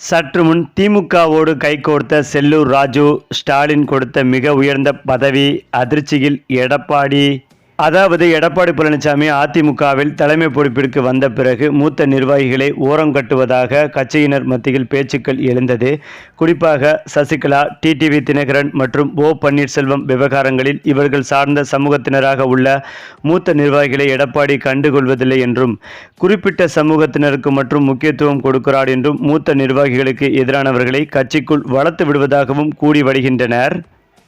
சற்று முன் திமுகவோடு கைகோர்த்த செல்லூர் ராஜு ஸ்டாலின் கொடுத்த மிக உயர்ந்த பதவி அதிர்ச்சியில் எடப்பாடி. அதாவது எடப்பாடி பழனிசாமி அதிமுகவில் தலைமை பொறுப்பிற்கு வந்த பிறகு மூத்த நிர்வாகிகளை ஓரம் கட்டுவதாக கட்சியினர் மத்தியில் பேச்சுக்கள் எழுந்தது. குறிப்பாக சசிகலா டிடிவி தினகரன் மற்றும் ஓ பன்னீர்செல்வம் விவகாரங்களில் இவர்கள் சார்ந்த சமூகத்தினராக உள்ள மூத்த நிர்வாகிகளை எடப்பாடி கண்டுகொள்வதில்லை என்றும் குறிப்பிட்ட சமூகத்தினருக்கு மற்றும் முக்கியத்துவம் கொடுக்கிறார் என்றும் மூத்த நிர்வாகிகளுக்கு எதிரானவர்களை கட்சிக்குள் வளர்த்து விடுவதாகவும் கூறி வருகின்றனர்.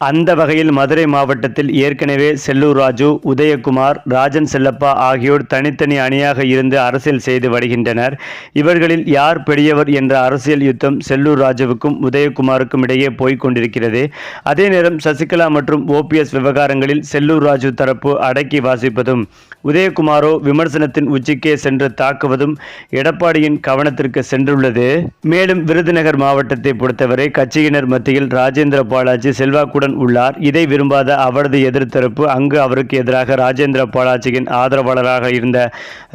அந்த வகையில் மதுரை மாவட்டத்தில் ஏற்கனவே செல்லூர் ராஜு உதயகுமார் ராஜன் செல்லப்பா ஆகியோர் தனித்தனி அணியாக இருந்து அரசியல் செய்து வருகின்றனர். இவர்களில் யார் பெரியவர் என்ற அரசியல் யுத்தம் செல்லூர் ராஜுவுக்கும் உதயகுமாருக்கும் இடையே போய்க் கொண்டிருக்கிறது. அதே நேரம் சசிகலா மற்றும் ஓபிஎஸ் விவகாரங்களில் செல்லூர் ராஜு தரப்பு அடக்கி வாசிப்பதும் உதயகுமாரோ விமர்சனத்தின் உச்சிக்கே சென்று தாக்குவதும் எடப்பாடியின் கவனத்திற்கு சென்றுள்ளது. மேலும் விருதுநகர் மாவட்டத்தை பொறுத்தவரை கட்சியினர் மத்தியில் ராஜேந்திர பாலாஜி செல்வாக்குடன் உள்ளார். இதை விரும்பாத அவரது எதிர்த்தரப்பு அங்கு அவருக்கு எதிராக ராஜேந்திர பாலாஜியின் ஆதரவாளராக இருந்த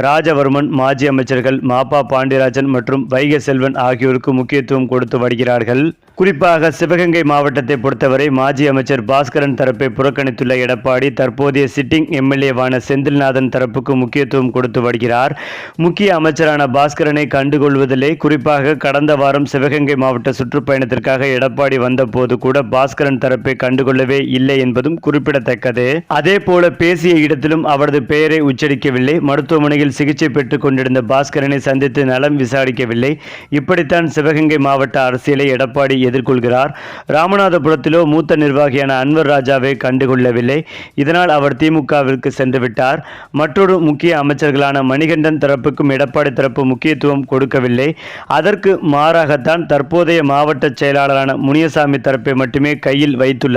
ராஜவர்மன் மாஜி அமைச்சர்கள் மாப்பா பாண்டியராஜன் மற்றும் வைகை செல்வன் ஆகியோருக்கு முக்கியத்துவம் கொடுத்து வருகிறார்கள். குறிப்பாக சிவகங்கை மாவட்டத்தை பொறுத்தவரை மாஜி அமைச்சர் பாஸ்கரன் தரப்பை புறக்கணித்துள்ள எடப்பாடி தற்போதைய சிட்டிங் எம்எல்ஏவான செந்தில்நாதன் தரப்புக்கு முக்கியத்துவம் கொடுத்து வருகிறார். முக்கிய அமைச்சரான பாஸ்கரனை கண்டுகொள்வதில்லை. குறிப்பாக கடந்த வாரம் சிவகங்கை மாவட்ட சுற்றுப்பயணத்திற்காக எடப்பாடி வந்தபோது கூட பாஸ்கரன் தரப்பை கண்டுகொள்ளவே இல்லை என்பதும் குறிப்பிடத்தக்கது. அதே போல பேசிய இடத்திலும் அவரது பெயரை உச்சரிக்கவில்லை. மருத்துவமனையில் சிகிச்சை பெற்றுக் கொண்டிருந்த பாஸ்கரனை சந்தித்து நலம் விசாரிக்கவில்லை. இப்படித்தான் சிவகங்கை மாவட்ட அரசியலை எடப்பாடி எதிர்கொள்கிறார். ராமநாதபுரத்திலோ மூத்த நிர்வாகியான அன்வர் ராஜாவை கண்டுகொள்ளவில்லை. இதனால் அவர் திமுகவிற்கு சென்றுவிட்டார். மற்றொரு முக்கிய அமைச்சர்களான மணிகண்டன் தரப்புக்கும் எடப்பாடி தரப்பு முக்கியத்துவம் கொடுக்கவில்லை. அதற்கு மாறாகத்தான் தற்போதைய மாவட்ட செயலாளரான முனியசாமி தரப்பை மட்டுமே கையில் வைத்துள்ளார்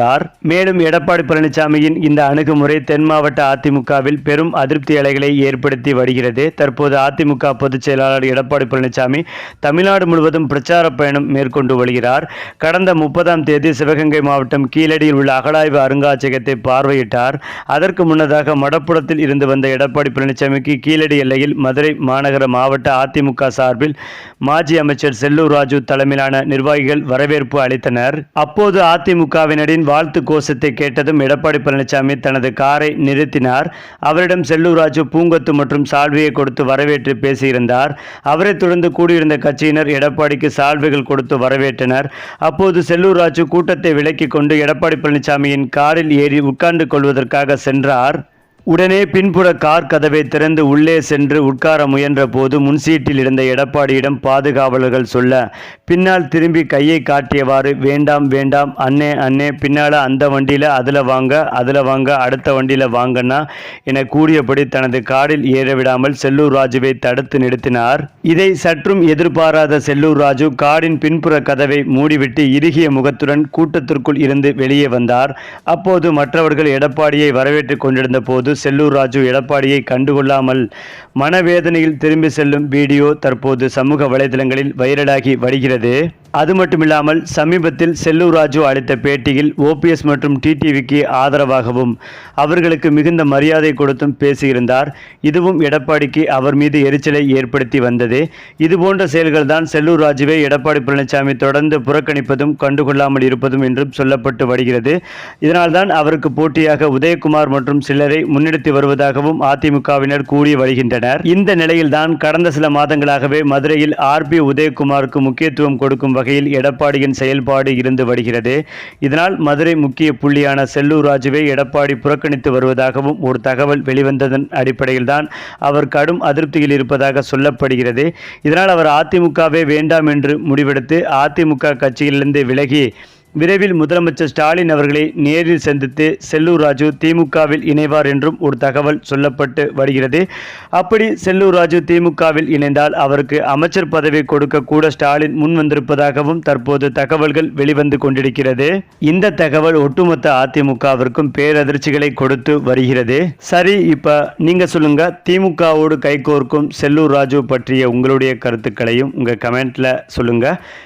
மேலும் எடப்பாடி பழனிசாமியின் இந்த அணுகுமுறை தென் மாவட்ட அதிமுகவில் பெரும் அதிருப்தி அலைகளை ஏற்படுத்தி வருகிறது. தற்போது அதிமுக பொதுச் செயலாளர் எடப்பாடி பழனிசாமி தமிழ்நாடு முழுவதும் பிரச்சார பயணம் மேற்கொண்டு வருகிறார். கடந்த முப்பதாம் தேதி சிவகங்கை மாவட்டம் கீழடியில் உள்ள அகழாய்வு அருங்காட்சியகத்தை பார்வையிட்டார். அதற்கு முன்னதாக மடப்புறத்தில் இருந்து வந்த எடப்பாடி பழனிசாமிக்கு கீழடி எல்லையில் மதுரை மாநகர மாவட்ட அதிமுக சார்பில் மாஜி அமைச்சர் செல்லூர் ராஜு தலைமையிலான நிர்வாகிகள் வரவேற்பு அளித்தனர். அப்போது அதிமுகவினரின் வாழ்த்து கோஷத்தை கேட்டதும் எடப்பாடி பழனிசாமி தனது காரை நிறுத்தினார். அவரிடம் செல்லூராஜு பூங்கொத்து மற்றும் சால்வையை கொடுத்து வரவேற்று பேசியிருந்தார். அவரை தொடர்ந்து கூடியிருந்த கட்சியினர் எடப்பாடிக்கு சால்வைகள் கொடுத்து வரவேற்றனர். அப்போது செல்லூராஜு கூட்டத்தை விலக்கிக் கொண்டு எடப்பாடி பழனிசாமியின் காரில் ஏறி உட்கார்ந்து கொள்வதற்காக சென்றார். உடனே பின்புற கார் கதவை திறந்து உள்ளே சென்று உட்கார முயன்ற போது முன்சீட்டில் இருந்த எடப்பாடியிடம் பாதுகாவலர்கள் சொல்ல பின்னால் திரும்பி கையை காட்டியவாறு வேண்டாம் வேண்டாம் அண்ணே அண்ணே பின்னால் அந்த வண்டியில் அதில் வாங்க அதில் வாங்க அடுத்த வண்டியில் வாங்கன்னா என கூறியபடி தனது காரில் ஏற விடாமல் செல்லூர் ராஜுவை தடுத்து நிறுத்தினார். இதை சற்றும் எதிர்பாராத செல்லூர் ராஜு காரின் பின்புற கதவை மூடிவிட்டு இறுகிய முகத்துடன் கூட்டத்திற்குள் இருந்து வெளியே வந்தார். அப்போது மற்றவர்கள் எடப்பாடியை வரவேற்றுக் கொண்டிருந்த போது செல்லூர் ராஜு எடப்பாடியை கண்டுகொள்ளாமல் மனவேதனையில் திரும்பி செல்லும் வீடியோ தற்போது சமூக வலைதளங்களில் வைரலாகி வருகிறது. அது மட்டுமில்லாமல் சமீபத்தில் செல்லூர் ராஜு அளித்த பேட்டியில் ஓபிஎஸ் மற்றும் டிடிவிக்கு ஆதரவாகவும் அவர்களுக்கு மிகுந்த மரியாதை கொடுத்தும் பேசியிருந்தார். இதுவும் எடப்பாடிக்கு அவர் மீது எரிச்சலை ஏற்படுத்தி வந்தது. இதுபோன்ற செயல்கள் தான் செல்லூர் ராஜுவை எடப்பாடி பழனிசாமி தொடர்ந்து புறக்கணிப்பதும் கண்டுகொள்ளாமல் இருப்பதும் என்றும் சொல்லப்பட்டு வருகிறது. இதனால்தான் அவருக்கு போட்டியாக உதயகுமார் மற்றும் சிலரை முன்னெடுத்து வருவதாகவும் அதிமுகவினர் கூறி வருகின்றனர். இந்த நிலையில்தான் கடந்த சில மாதங்களாகவே மதுரையில் ஆர்பி உதயகுமாருக்கு முக்கியத்துவம் கொடுக்கும் வகை வகையில் எடப்பாடியின் செயல்பாடு இருந்து வருகிறது. இதனால் மதுரை முக்கிய புள்ளியான செல்லூர் ராஜுவை எடப்பாடி புறக்கணித்து வருவதாகவும் ஒரு தகவல் வெளிவந்ததன் அடிப்படையில்தான் அவர் கடும் அதிருப்தியில் இருப்பதாக சொல்லப்படுகிறது. இதனால் அவர் அதிமுகவே வேண்டாம் என்று முடிவெடுத்து அதிமுக கட்சியிலிருந்து விலகி விரைவில் முதலமைச்சர் ஸ்டாலின் அவர்களை நேரில் சந்தித்து செல்லூர் ராஜு திமுகவில் இணைவார் என்றும் ஒரு தகவல் சொல்லப்பட்டு வருகிறது. அப்படி செல்லூர் ராஜு திமுகவில் இணைந்தால் அவருக்கு அமைச்சர் பதவி கொடுக்க கூட ஸ்டாலின் முன் வந்திருப்பதாகவும் தற்போது தகவல்கள் வெளிவந்து கொண்டிருக்கிறது. இந்த தகவல் ஒட்டுமொத்த அதிமுகவிற்கும் பேரதிர்ச்சிகளை கொடுத்து வருகிறது. சரி இப்ப நீங்க சொல்லுங்க திமுகவோடு கைகோர்க்கும் செல்லூர் ராஜு பற்றிய உங்களுடைய கருத்துக்களையும் உங்க கமெண்ட்ல சொல்லுங்க.